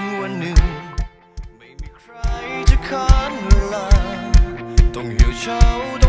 ถึงวันหนึ่ง ไม่มีใครจะค้านเวลา ต้องเหี่ยวเฉา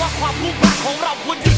ว่าความมุ่งมั่นของเราควรจะ